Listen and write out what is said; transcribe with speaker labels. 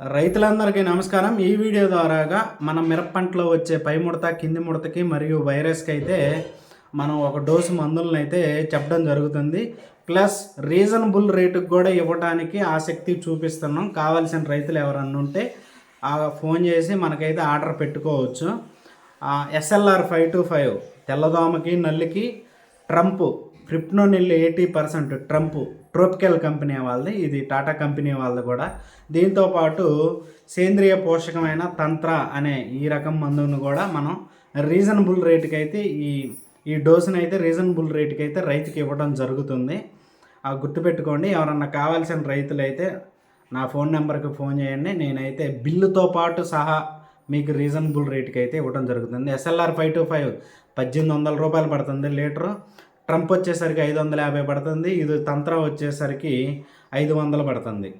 Speaker 1: రైతులందరికీ నమస్కారం. ఈ వీడియో ద్వారాగా మన మిరప పంటలో వచ్చే పై ముడత కింది ముడతకి మరియు వైరస్కి అయితే మనం ఒక డోసు మందులను అయితే చెప్పడం జరుగుతుంది. ప్లస్ రీజనబుల్ రేటుకు కూడా ఇవ్వడానికి ఆసక్తి చూపిస్తున్నాం. కావాల్సిన రైతులు ఎవరన్నా ఉంటే ఆ ఫోన్ చేసి మనకైతే ఆర్డర్ పెట్టుకోవచ్చు. ఎస్ఎల్ఆర్ ఫైవ్ టు ఫైవ్ తెల్లదోమకి నల్లికి Trump క్రిప్టోనిల్ eighty percent Trump tropical company వాళ్ళది ఇది టాటా కంపెనీ వాళ్ళది కూడా. దీంతో పాటు సేంద్రియ పోషకమైన తంత్ర అనే ఈ రకం మందును కూడా మనం రీజనబుల్ రేటుకి అయితే ఈ ఈ డోసుని అయితే రీజనబుల్ రేటుకి అయితే రైతుకి ఇవ్వడం జరుగుతుంది. ఆ గుర్తుపెట్టుకోండి ఎవరన్నా కావాల్సిన రైతులు అయితే నా ఫోన్ నెంబర్కి ఫోన్ చేయండి నేనైతే బిల్లుతో పాటు సహా మీకు రీజనబుల్ రేట్కి అయితే ఇవ్వడం జరుగుతుంది. ఎస్ఎల్ఆర్ ఫైవ్ టు ఫైవ్ పద్దెనిమిది వందల రూపాయలు పడుతుంది లీటరు. ట్రంప్ వచ్చేసరికి ఐదు వందల యాభై పడుతుంది. ఇది తంత్ర వచ్చేసరికి ఐదు వందలు పడుతుంది.